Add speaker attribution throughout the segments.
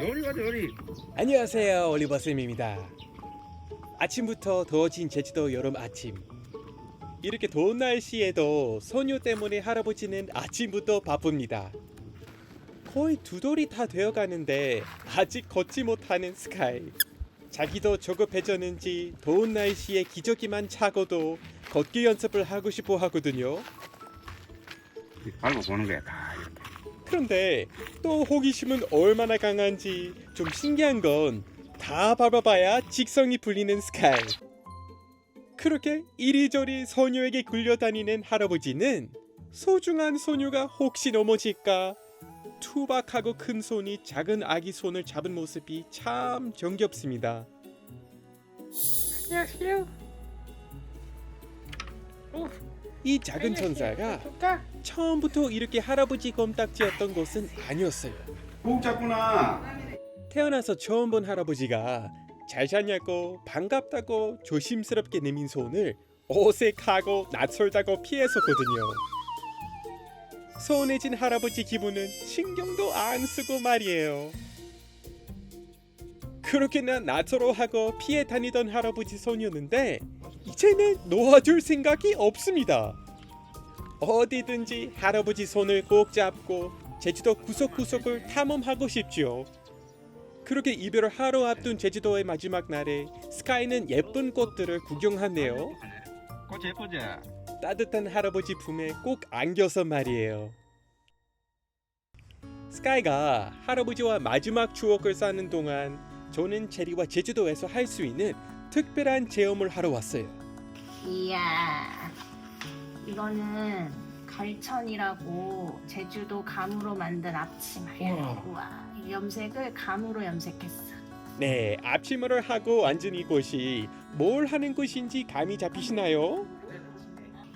Speaker 1: 요리 가자 요리.
Speaker 2: 안녕하세요 올리버 쌤입니다. 아침부터 더워진 제주도 여름 아침. 이렇게 더운 날씨에도 소녀 때문에 할아버지는 아침부터 바쁩니다. 거의 두 돌이 다 되어 가는데 아직 걷지 못하는 스카이. 자기도 조급해졌는지 더운 날씨에 기저귀만 차고도 걷기 연습을 하고 싶어 하거든요.
Speaker 1: 밟고 보는 거야 다.
Speaker 2: 그런데 또 호기심은 얼마나 강한지 좀 신기한 건 다 밟아봐야 직성이 풀리는 스카이. 그렇게 이리저리 소녀에게 굴려다니는 할아버지는 소중한 소녀가 혹시 넘어질까 투박하고 큰 손이 작은 아기 손을 잡은 모습이 참 정겹습니다.
Speaker 3: 안녕하세요.
Speaker 2: 이 작은 천사가 처음부터 이렇게 할아버지 껌딱지였던 것은 아니었어요.
Speaker 1: 꼭 잡구나.
Speaker 2: 태어나서 처음 본 할아버지가 잘 잤냐고 반갑다고 조심스럽게 내민 손을 어색하고 낯설다고 피했었거든요. 서운해진 할아버지 기분은 신경도 안 쓰고 말이에요. 그렇게나 낯설어하고 피해 다니던 할아버지 손이었는데 이제는 놓아줄 생각이 없습니다. 어디든지 할아버지 손을 꼭 잡고 제주도 구석구석을 탐험하고 싶지요. 그렇게 이별을 하루 앞둔 제주도의 마지막 날에 스카이는 예쁜 꽃들을 구경하네요.
Speaker 1: 꽃 예쁘지?
Speaker 2: 따뜻한 할아버지 품에 꼭 안겨서 말이에요. 스카이가 할아버지와 마지막 추억을 쌓는 동안 저는 체리와 제주도에서 할 수 있는 특별한 체험을 하러 왔어요.
Speaker 3: 이야, 이거는 갈천이라고 제주도 감으로 만든 앞치마야.
Speaker 1: 우와.
Speaker 3: 우와, 이 염색을 감으로 염색했어.
Speaker 2: 네, 앞치마를 하고 앉은 이곳이 뭘 하는 곳인지 감이 잡히시나요?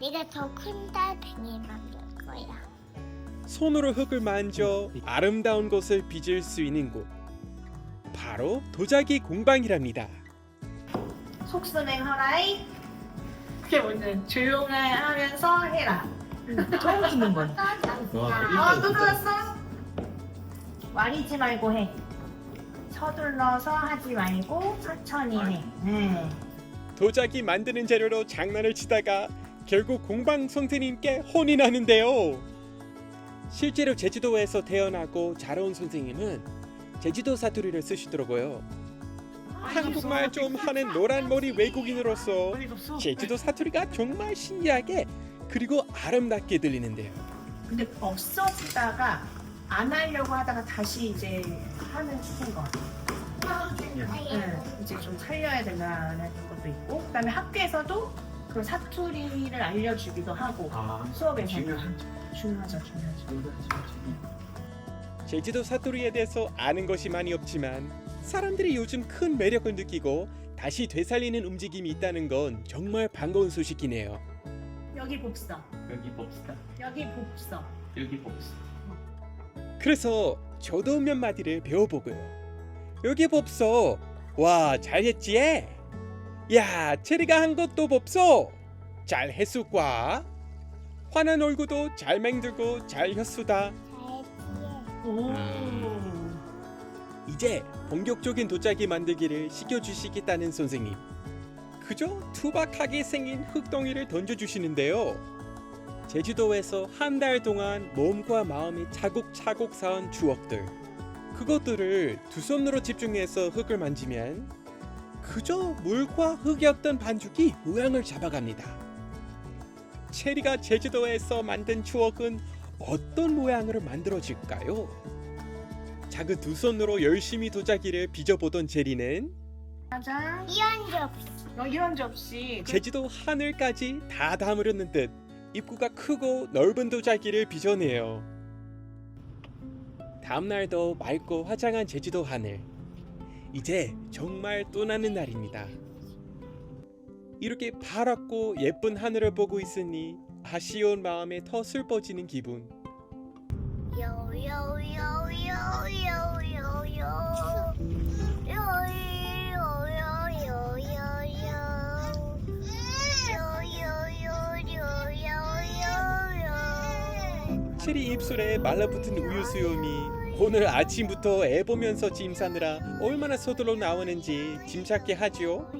Speaker 4: 내가 더 큰 달팽이 만들 거야.
Speaker 2: 손으로 흙을 만져 아름다운 곳을 빚을 수 있는 곳. 바로 도자기 공방이랍니다.
Speaker 3: 속수맹 하라이. 그게 뭔지 조용하면서 해라.
Speaker 4: 처음 듣는 건.
Speaker 3: 아, 또 들었어? 와리지 말고 해. 서둘러서 하지 말고 천천히 해. 네.
Speaker 2: 도자기 만드는 재료로 장난을 치다가 결국 공방 선생님께 혼이 나는데요. 실제로 제주도에서 태어나고 자라온 선생님은 제주도 사투리를 쓰시더라고요. 한국말 좀 하는 노란 머리 외국인으로서 제주도 사투리가 정말 신기하게 그리고 아름답게 들리는데요.
Speaker 3: 근데 없어지다가 안 하려고 하다가 다시 이제 하는 것 같아요. 네, 이제 좀 살려야 된다는 것도 있고, 그다음에 학교에서도 그 사투리를 알려주기도 하고 수업에서 중요하죠, 중요하죠.
Speaker 2: 제주도 사투리에 대해서 아는 것이 많이 없지만 사람들이 요즘 큰 매력을 느끼고 다시 되살리는 움직임이 있다는 건 정말 반가운 소식이네요.
Speaker 3: 여기 봅서,
Speaker 5: 여기 봅시다.
Speaker 3: 여기 봅서.
Speaker 5: 여기 봅시다.
Speaker 2: 그래서 저도 몇 마디를 배워보고요. 여기 봅소. 와 잘했지? 야 체리가 한 것도 봅소. 잘 했수과. 화난 얼굴도 잘 맹들고 잘 했수다.
Speaker 3: 오.
Speaker 2: 이제 본격적인 도자기 만들기를 시켜주시겠다는 선생님. 그저 투박하게 생긴 흙덩이를 던져주시는데요. 제주도에서 한 달 동안 몸과 마음이 차곡차곡 쌓은 추억들. 그것들을 두 손으로 집중해서 흙을 만지면 그저 물과 흙이었던 반죽이 모양을 잡아갑니다. 체리가 제주도에서 만든 추억은 어떤 모양으로 만들어질까요? 작은 두 손으로 열심히 도자기를 빚어보던 제리는
Speaker 3: 짜잔.
Speaker 4: 이런 접시.
Speaker 3: 어, 이런 접시.
Speaker 2: 제주도 하늘까지 다 담으려는 듯 입구가 크고 넓은 도자기를 빚어내요. 다음날도 맑고 화장한 제주도 하늘. 이제 정말 떠나는 날입니다. 이렇게 파랗고 예쁜 하늘을 보고 있으니 아쉬운 마음에 더 슬퍼지는 기분. 체리 입술에 말라붙은 우유 수염이 오늘 아침부터 애 보면서 짐 싸느라 얼마나 서둘러 나오는지 짐 찾게 하죠.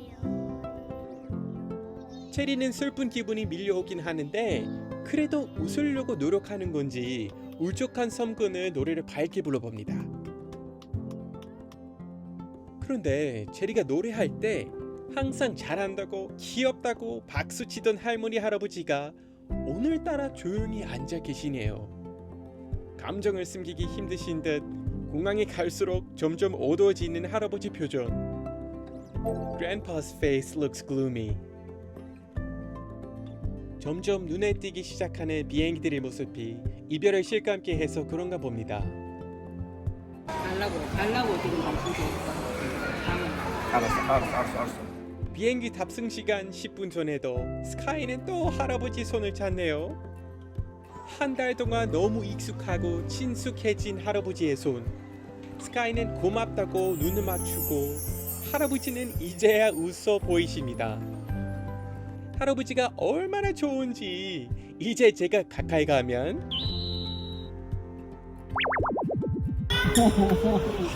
Speaker 2: 체리는 슬픈 기분이 밀려오긴 하는데 그래도 웃으려고 노력하는 건지 울적한 섬근을 노래를 밝게 불러봅니다. 그런데 체리가 노래할 때 항상 잘한다고 귀엽다고 박수치던 할머니 할아버지가 오늘따라 조용히 앉아 계시네요. 감정을 숨기기 힘드신 듯 공항에 갈수록 점점 어두워지는 할아버지 표정. Grandpa's face looks gloomy. 점점 눈에 띄기 시작하는 비행기들의 모습이 이별을 실감케 해서 그런가 봅니다.
Speaker 6: 달라고 달라고 지금.
Speaker 1: 알았어, 알았어, 알았어, 알았어.
Speaker 2: 비행기 탑승 시간 10분 전에도 스카이는 또 할아버지 손을 찾네요. 한 달 동안 너무 익숙하고 친숙해진 할아버지의 손. 스카이는 고맙다고 눈을 맞추고 할아버지는 이제야 웃어 보이십니다. 할아버지가 얼마나 좋은지 이제 제가 가까이 가면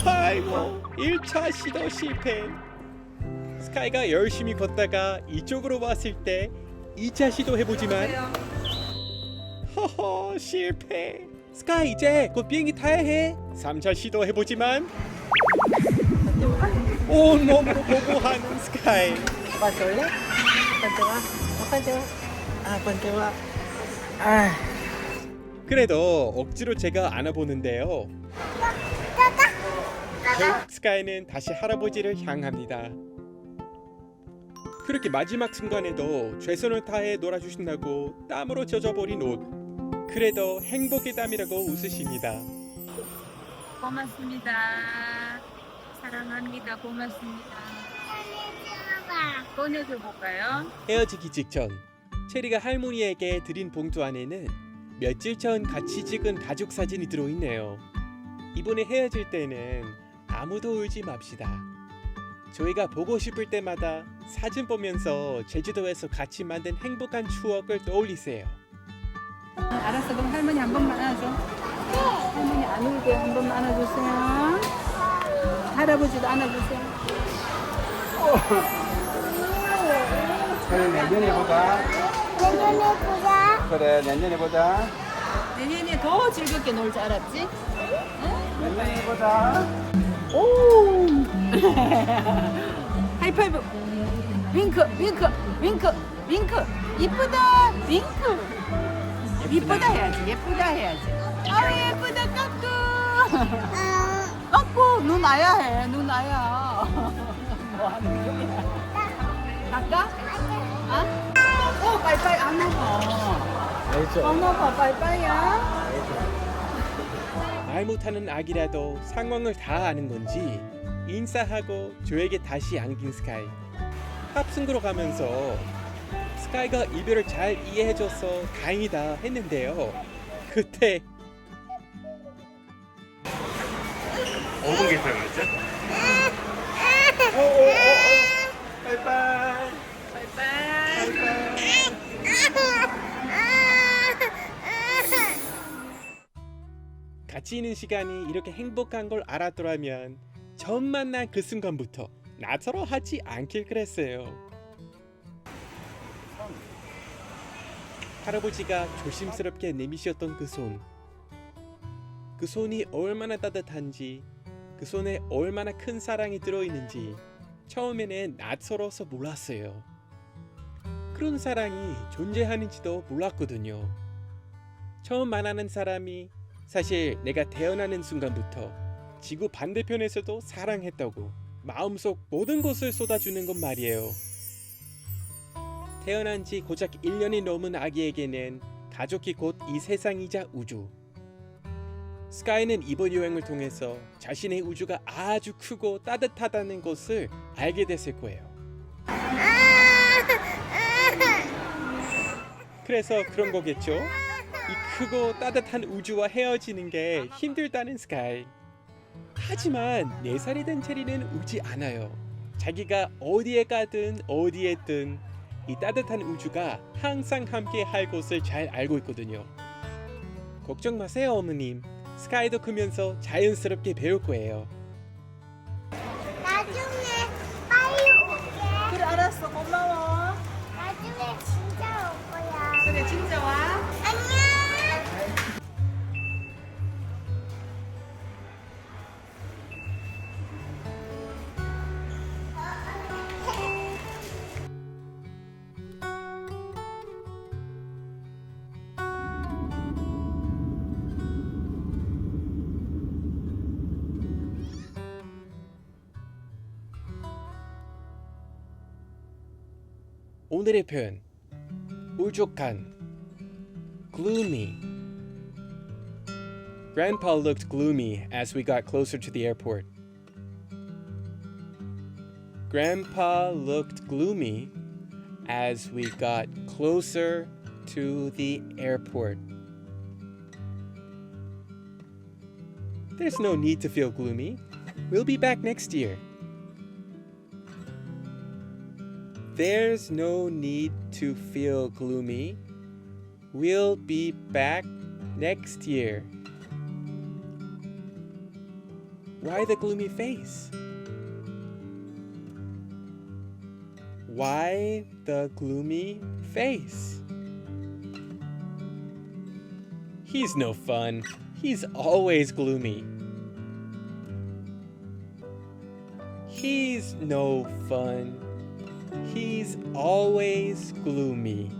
Speaker 2: 아이고 1차 시도 실패 스카이가 열심히 걷다가 이쪽으로 왔을 때 2차 시도 해보지만 허허 실패. 스카이 이제 곧 비행기 타야 해. 3차 시도해보지만. 온몸으로 보고하는 스카이?
Speaker 6: 번쩍아, 번쩍아, 아. 아.
Speaker 2: 그래도 억지로 제가 안아보는데요. 결국 스카이는 다시 할아버지를 향합니다. 그렇게 마지막 순간에도 최선을 다해 놀아주신다고 땀으로 젖어버린 옷 그래도 행복의 땀이라고 웃으십니다
Speaker 7: 고맙습니다. 사랑합니다. 고맙습니다. 꺼내줘 볼까요?
Speaker 2: 헤어지기 직전 체리가 할머니에게 드린 봉투 안에는 며칠 전 같이 찍은 가족 사진이 들어있네요. 이번에 헤어질 때는 아무도 울지 맙시다. 저희가 보고 싶을 때마다 사진 보면서 제주도에서 같이 만든 행복한 추억을 떠올리세요.
Speaker 6: 알았어, 그럼 할머니 한 번만 안아줘. 할머니 안 울게 한 번만 안아주세요. 할아버지도 안아주세요.
Speaker 1: 그래, 내년에 보자.
Speaker 4: 내년에 보자.
Speaker 1: 그래, 내년에 보자.
Speaker 6: 내년에 더 즐겁게 놀지 알았지?
Speaker 1: 내년에 보자.
Speaker 6: 하이파이브. 윙크, 윙크, 윙크, 윙크. 이쁘다, 윙크. 이쁘다 해야지, 예쁘다 해야지. 아 예쁘다, 까꾸.
Speaker 4: 어,
Speaker 6: 까꾸, 눈 아야 해, 눈 아야. 뭐 하는 거야? 갈까? 아? 어, 빠이빠이 안 먹어. 안 먹어, 빠이빠이야.
Speaker 2: 말 못하는 아기라도 상황을 다 아는 건지 인사하고 저에게 다시 안긴 스카이 탑승구로 가면서 스카이가 이별을 잘 이해해줘서 다행이다 했는데요 그때
Speaker 1: 5분 계산 그랬죠? 바이바이.
Speaker 2: 같이 있는 시간이 이렇게 행복한 걸 알았더라면 처음 만난 그 순간부터 나처럼 하지 않길 그랬어요 할아버지가 조심스럽게 내미셨던 그 손. 그 손이 얼마나 따뜻한지, 그 손에 얼마나 큰 사랑이 들어있는지 처음에는 낯설어서 몰랐어요. 그런 사랑이 존재하는지도 몰랐거든요. 처음 만나는 사람이 사실 내가 태어나는 순간부터 지구 반대편에서도 사랑했다고 마음속 모든 것을 쏟아주는 건 말이에요. 태어난 지 고작 1년이 넘은 아기에게는 가족이 곧 이 세상이자 우주. 스카이는 이번 여행을 통해서 자신의 우주가 아주 크고 따뜻하다는 것을 알게 됐을 거예요. 그래서 그런 거겠죠? 이 크고 따뜻한 우주와 헤어지는 게 힘들다는 스카이. 하지만 4살이 된 체리는 울지 않아요. 자기가 어디에 가든 어디에 든 이 따뜻한 우주가 항상 함께 할 것을 잘 알고 있거든요. 걱정 마세요, 어머님. 스카이도 크면서 자연스럽게 배울 거예요. 오늘의 표현 울적한 gloomy Grandpa looked gloomy as we got closer to the airport. Grandpa looked gloomy as we got closer to the airport. There's no need to feel gloomy. We'll be back next year. There's no need to feel gloomy. We'll be back next year. Why the gloomy face? Why the gloomy face? He's no fun. He's always gloomy. He's no fun. He's always gloomy.